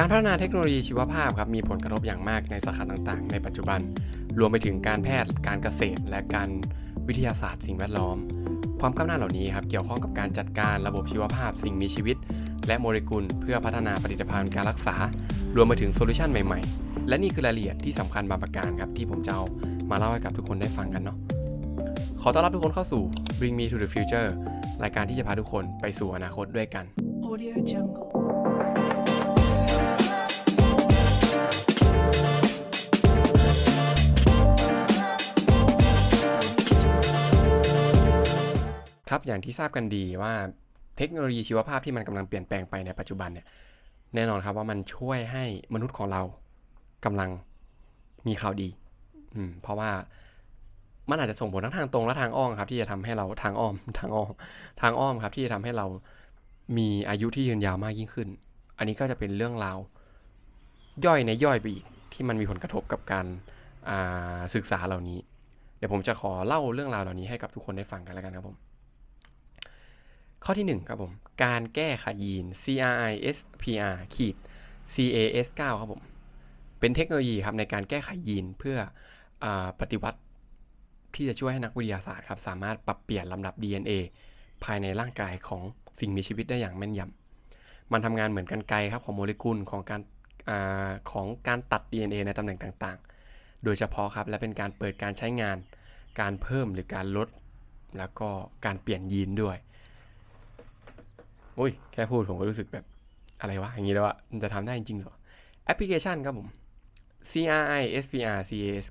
การพัฒนาเทคโนโลยีชีวภาพครับมีผลกระทบอย่างมากในสาขาต่างๆ ในปัจจุบัน รวมไปถึงการแพทย์ การเกษตร และการวิทยาศาสตร์สิ่งแวดล้อม ความก้าวหน้าเหล่านี้ครับเกี่ยวข้องกับการจัดการระบบชีวภาพสิ่งมีชีวิต และโมเลกุล เพื่อพัฒนาผลิตภัณฑ์การรักษา รวมไปถึงโซลูชันใหม่ๆ และนี่คือรายละเอียดที่สำคัญบางประการครับที่ผมจะเอามาเล่าให้กับทุกคนได้ฟังกันเนาะขอต้อนรับทุกคนเข้าสู่ Bring Me to the Future รายการที่จะพาทุกคนไปสู่อนาคตด้วยกัน Audio Jungle. ครับอย่างที่ทราบกันดีว่าเทคโนโลยีชีวภาพที่มันกำลังเปลี่ยนแปลงไปในปัจจุบันเนี่ยแน่นอนครับว่ามันช่วยให้มนุษย์ของเรากำลังมีข่าวดีอืมเพราะว่ามันอาจจะส่งผลทั้งทางตรงและทางอ้อมครับ ที่จะทำให้เราทางอ้อมทางอ้อมทางอ้อมครับ ที่จะทำให้เรามีอายุที่ยืนยาวมากยิ่งขึ้น อันนี้ก็จะเป็นเรื่องราวย่อยในย่อยไปอีกที่มันมีผลกระทบกับการศึกษาเหล่านี้ เดี๋ยวผมจะขอเล่าเรื่องราวเหล่านี้ให้กับทุกคนได้ฟังกันแล้วกันครับผม ข้อที่ 1 ครับผม การแก้ไขยีน CRISPR ขีด CAS9 ครับผม เป็นเทคโนโลยีครับในการแก้ไขยีนเพื่ออปฏิวัติที่จะช่วยให้นักวิทยาศาสตร์ครับ สามารถปรับเปลี่ยนลำดับ DNA ภายในร่างกายของสิ่งมีชีวิตได้อย่างแม่นยำ มันทำงานเหมือนกันไกลครับของโมเลกุลของการอาของการตัด DNA ในตำแหน่งต่างๆ โดยเฉพาะครับและเป็นการเปิดการใช้งาน การเพิ่มหรือการลด แล้วก็การเปลี่ยนยีนด้วย อุ้ยแค่พูดผมก็รู้สึกแบบอะไรวะ อย่างนี้แล้วอะมันจะทำได้จริงๆเหรอ แอปพลิเคชันครับผม CRI SPR CAS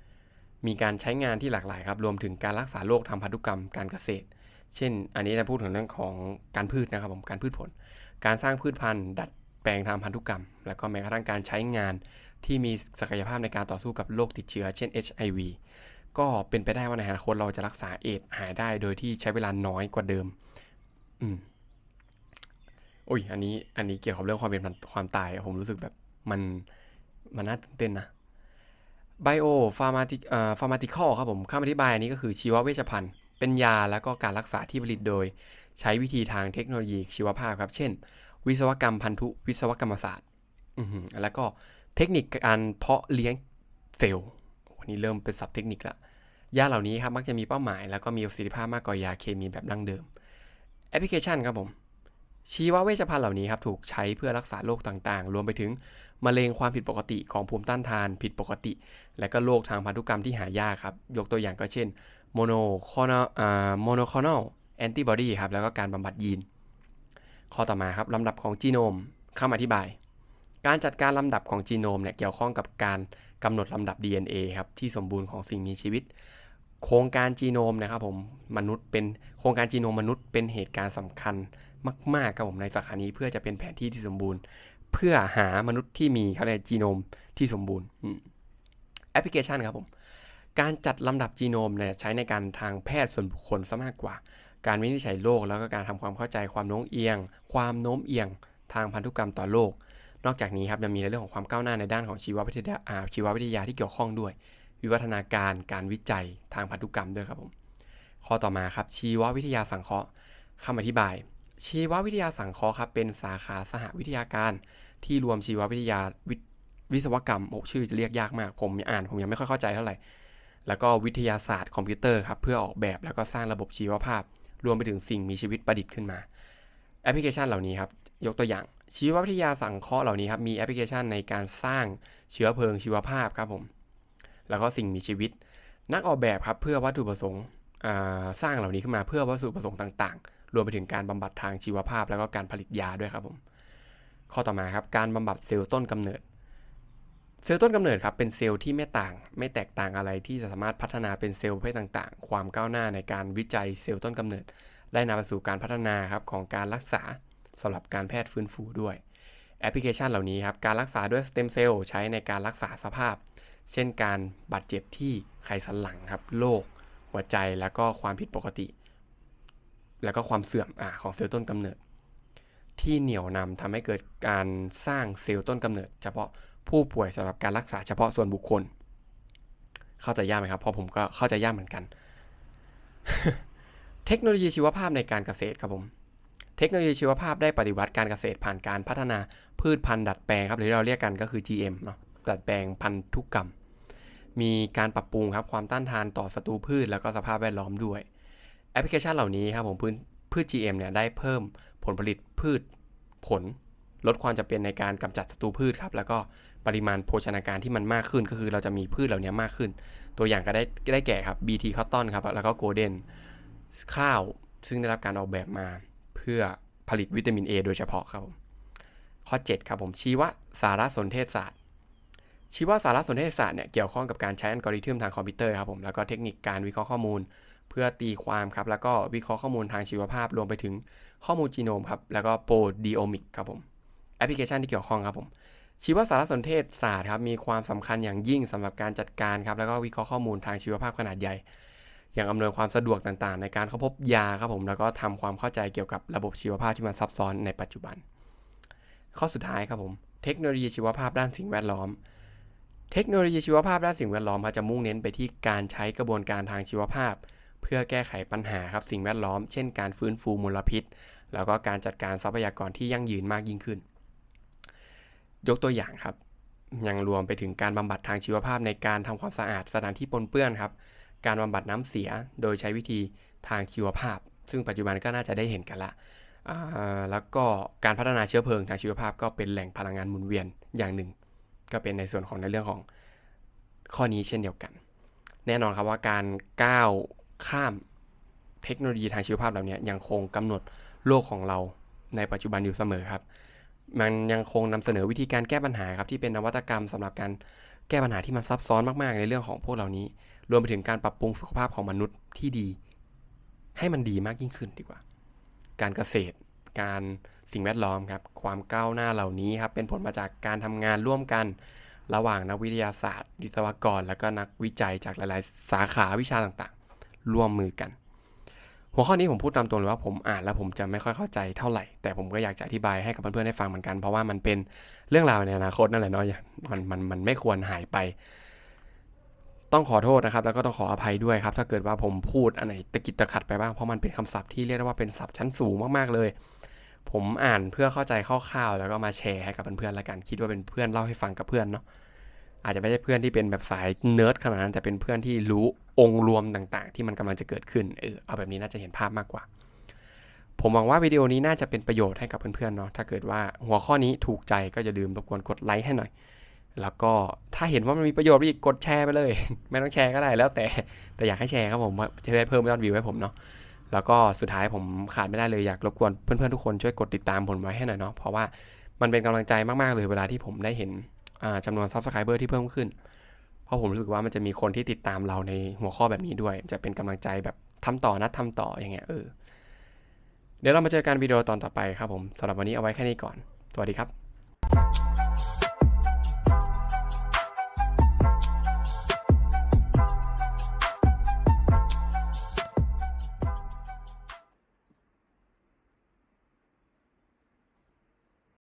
9มีการใช้งานที่หลากหลายครับ รวมถึงการรักษาโรคทางพันธุกรรมการเกษตร เช่น อันนี้จะพูดถึงเรื่องของการพืชนะครับผม การพืชผล การสร้างพืชพันธุ์ ดัดแปลงทางพันธุกรรม แล้วก็แม้กระทั่งการใช้งานที่มีศักยภาพในการต่อสู้กับโรคติดเชื้อ เช่น HIV ก็เป็นไปได้ว่าในอนาคตเราจะรักษาเอดหายได้โดยที่ใช้เวลาน้อยกว่าเดิม อืม อุ้ยอันนี้อันนี้เกี่ยวกับเรื่องความเป็นความตาย ผมรู้สึกแบบมันมันน่าตื่นเต้นนะ Bio Pharmatic เอ่อ Pharmaceutical ครับผมคำอธิบายอันนี้ก็คือชีวเวชภัณฑ์ เป็นยาแล้วก็การรักษาที่ผลิตโดย ใช้วิธีทางเทคโนโลยีชีวภาพครับ เช่น วิศวกรรมพันธุวิศวกรรมศาสตร์อือหือแล้วก็เทคนิคการเพาะเลี้ยงเซลล์วันนี้เริ่มเป็นศัพท์เทคนิคละยาเหล่านี้ครับมักจะมีเป้าหมาย แล้วก็มีประสิทธิภาพมากกว่ายาเคมีแบบดั้งเดิม แอปพลิเคชันครับผม ชีวเวชภัณฑ์เหล่านี้ครับถูกใช้เพื่อรักษาโรคต่างๆ รวมไปถึงมะเร็งความผิดปกติของภูมิต้านทานผิดปกติ และก็โรคทางพันธุกรรมที่หายากครับ ยกตัวอย่างก็เช่นโมโนคอนอ่าโมโนคอนอลแอนติบอดีครับแล้วก็การบำบัดยีน ข้อต่อมาครับลำดับของจีโนมคำอธิบาย การจัดการลำดับของจีโนมเนี่ยเกี่ยวข้องกับการกำหนดลำดับ DNA ครับที่สมบูรณ์ของสิ่งมีชีวิต โครงการจีโนมนะครับผมมนุษย์เป็นโครงการจีโนมมนุษย์เป็นเหตุการณ์สำคัญ มากๆครับผมในสาขานี้เพื่อจะเป็นแผนที่ที่สมบูรณ์ เพื่อหามนุษย์ที่มีเขาเรียกจีโนมที่สมบูรณ์แอปพลิเคชันครับผมการจัดลำดับจีโนมเนี่ยใช้ในการทางแพทย์ส่วนบุคคลซะมากกว่า การวินิจฉัยโรคแล้วก็การทำความเข้าใจความโน้มเอียง ความโน้มเอียงทางพันธุกรรมต่อโรคนอกจากนี้ครับยังมีในเรื่องของความก้าวหน้าในด้านของชีววิทยาอาชีววิทยาที่เกี่ยวข้องด้วย วิวัฒนาการการวิจัยทางพันธุกรรมด้วยครับผมข้อต่อมาครับชีววิทยาสังเคราะห์คำอธิบาย ชีววิทยาสังเคราะห์ครับเป็นสาขาสหวิทยาการ ที่รวมชีววิทยาวิวิศวกรรมโอ้ชื่อจะเรียกยากมาก ผมอ่านผมยังไม่ค่อยเข้าใจเท่าไหร่ แล้วก็วิทยาศาสตร์คอมพิวเตอร์ครับเพื่อออกแบบแล้วก็สร้างระบบชีวภาพ รวมไปถึงสิ่งมีชีวิตประดิษฐ์ขึ้นมา แอปพลิเคชันเหล่านี้ครับยกตัวอย่าง ชีววิทยาสังเคราะห์เหล่านี้ครับมีแอปพลิเคชันในการสร้างเชื้อเพลิงชีวภาพครับผมแล้วก็สิ่งมีชีวิต นักออกแบบครับเพื่อวัตถุประสงค์สร้างเหล่านี้ขึ้นมาเพื่อวัตถุประสงค์ต่างๆ รวมไปถึงการบำบัดทางชีวภาพ แล้วก็การผลิตยาด้วยครับผม ข้อต่อมาครับการบำบัดเซลล์ต้นกำเนิด เซลล์ต้นกำเนิดครับเป็นเซลล์ที่ไม่ต่าง ไม่แตกต่างอะไรที่จะสามารถพัฒนาเป็นเซลล์ประเภทต่างๆ ความก้าวหน้าในการวิจัยเซลล์ต้นกำเนิด ได้นำไปสู่การพัฒนาครับของการรักษาสำหรับการแพทย์ฟื้นฟูด้วยแอปพลิเคชันเหล่านี้ครับการรักษาด้วยสเต็มเซลล์ใช้ในการรักษาสภาพ เช่นการบาดเจ็บที่ไขสันหลังครับโรคหัวใจแล้วก็ความผิดปกติ แล้วก็ความเสื่อมอของเซลล์ต้นกำเนิด ที่เหนี่ยวนำทำให้เกิดการสร้างเซลล์ต้นกำเนิด เฉพาะผู้ป่วยสำหรับการรักษาเฉพาะส่วนบุคคล เข้าใจยากไหมครับเพราะผมก็เข้าใจยากเหมือนกัน เทคโนโลยีชีวภาพในการเกษตรครับผมเทคโนโลยีชีวภาพได้ปฏิวัติการเกษตรผ่านการพัฒนาพืชพันธุ์ดัดแปลงครับหรือเราเรียกกันก็คือ GM เนาะดัดแปลงพันธุกรรม มีการปรับปรุงครับความต้านทานต่อศัตรูพืชแล้วก็สภาพแวดล้อมด้วย ปพลิเคชันเหล่านี้ครับผมพืชพืช GM เนี่ยได้เพิ่มผลผลิตพืชผล ลดความจำเป็นในการกำจัดศัตรูพืชครับแล้วก็ปริมาณโภชนาการที่มันมากขึ้นก็คือเราจะมีพืชเหล่านี้มากขึ้น ตัวอย่างก็ได้ได้แก่ครับ BT Cotton ครับแล้วก็ Golden ข้าวซึ่งได้รับการออกแบบมาเพื่อผลิตวิตามิน A โดยเฉพาะครับผมข้อ 7 ครับผมชีวสารสนเทศศาสตร์ ชีวสารสนเทศศาสตร์เนี่ยเกี่ยวข้องกับการใช้อัลกอริทึมทางคอมพิวเตอร์ครับผมแล้วก็เทคนิคการวิเคราะห์ข้อมูล เพื่อตีความครับแล้วก็วิเคราะห์ข้อมูลทางชีวภาพรวมไปถึงข้อมูลจีโนมครับแล้วก็โปรดีโอมิกครับผมแอปพลิเคชันที่เกี่ยวข้องครับผมชีวสารสนเทศศาสตร์ครับมีความสำคัญอย่างยิ่งสำหรับการจัดการครับแล้วก็วิเคราะห์ข้อมูลทางชีวภาพขนาดใหญ่ อย่างอำนวยความสะดวกต่างๆ ในการเข้าพบยาครับผมแล้วก็ทำความเข้าใจเกี่ยวกับระบบชีวภาพที่มันซับซ้อนในปัจจุบัน ข้อสุดท้ายครับผมเทคโนโลยีชีวภาพด้านสิ่งแวดล้อม เทคโนโลยีชีวภาพด้านสิ่งแวดล้อมครับจะมุ่งเน้นไปที่การใช้กระบวนการทางชีวภาพ พื่อแก้ไขปัญหาครับสิ่งแวดล้อม เช่นการฟื้นฟูมลพิษ แล้วก็การจัดการทรัพยากรที่ยั่งยืนมากยิ่งขึ้น ยกตัวอย่างครับ ยังรวมไปถึงการบำบัดทางชีวภาพในการทำความสะอาดสถานที่ปนเปื้อนครับ การบำบัดน้ำเสียโดยใช้วิธีทางชีวภาพ ซึ่งปัจจุบันก็น่าจะได้เห็นกันละแล้วก็การพัฒนาเชื้อเพลิงทางชีวภาพก็เป็นแหล่งพลังงานหมุนเวียนอย่างหนึ่ง ก็เป็นในส่วนของในเรื่องของข้อนี้เช่นเดียวกัน แน่นอนครับว่าการก้าว ข้ามเทคโนโลยีทางชีวภาพเหล่านี้ยังคงกำหนดโลกของเราในปัจจุบันอยู่เสมอครับ มันยังคงนำเสนอวิธีการแก้ปัญหาครับที่เป็นนวัตกรรมสำหรับการแก้ปัญหาที่มันซับซ้อนมากๆ ในเรื่องของพวกเหล่านี้ รวมไปถึงการปรับปรุงสุขภาพของมนุษย์ที่ดี ให้มันดีมากยิ่งขึ้นดีกว่า การเกษตร การสิ่งแวดล้อมครับ ความก้าวหน้าเหล่านี้ครับเป็นผลมาจากการทำงานร่วมกัน ระหว่างนักวิทยาศาสตร์วิศวกร และก็นักวิจัยจากหลาย ๆ สาขาวิชาต่าง ร่วมมือกัน หัวข้อนี้ผมพูดตามตรงเลยว่าผมอ่านแล้วผมจะไม่ค่อยเข้าใจเท่าไหร่ แต่ผมก็อยากจะอธิบายให้กับเพื่อนๆได้ฟังเหมือนกัน เพราะว่ามันเป็นเรื่องราวในอนาคตนั่นแหละเนาะมันมันมันไม่ควรหายไป ต้องขอโทษนะครับ แล้วก็ต้องขออภัยด้วยครับ ถ้าเกิดว่าผมพูดอันไหนตะกิดตะขัดไปบ้างเพราะมันเป็นคำศัพท์ที่เรียกได้ว่าเป็นศัพท์ชั้นสูงมากๆเลย ผมอ่านเพื่อเข้าใจคร่าวๆแล้วก็มาแชร์ให้กับเพื่อนๆละกัน คิดว่าเป็นเพื่อนเล่าให้ฟังกับเพื่อนเนาะ อาจจะไม่ใช่เพื่อนที่เป็นแบบสายเนิร์ดขนาดนั้นแต่เป็นเพื่อนที่รู้องค์รวมต่างๆ ที่มันกำลังจะเกิดขึ้นเออเอาแบบนี้น่าจะเห็นภาพมากกว่า ผมหวังว่าวิดีโอนี้น่าจะเป็นประโยชน์ให้กับเพื่อนๆเนาะถ้าเกิดว่าหัวข้อนี้ถูกใจก็จะลืมรบกวนกดไลค์ให้หน่อย แล้วก็ถ้าเห็นว่ามันมีประโยชน์อีกกดแชร์ไปเลย ไม่ต้องแชร์ก็ได้แล้วแต่แต่อยากให้แชร์ครับผมจะได้เพิ่มยอดวิวให้ผมเนาะแล้วก็สุดท้ายผมขาดไม่ได้เลยอยากรบกวนเพื่อนๆทุกคนช่วยกดติดตามผมไว้ให้หน่อยเนาะเพราะว่ามันเป็นกำลังใจมากๆเลยเวลาที่ผมได้เห็น จำนวนซับสไครเบอร์ที่เพิ่มขึ้น เพราะผมรู้สึกว่ามันจะมีคนที่ติดตามเราในหัวข้อแบบนี้ด้วย จะเป็นกำลังใจแบบทำต่อนะทำต่ออย่างเงี้ยเออเดี๋ยวเรามาเจอกันวิดีโอตอนต่อไปครับผมสำหรับวันนี้เอาไว้แค่นี้ก่อน สวัสดีครับ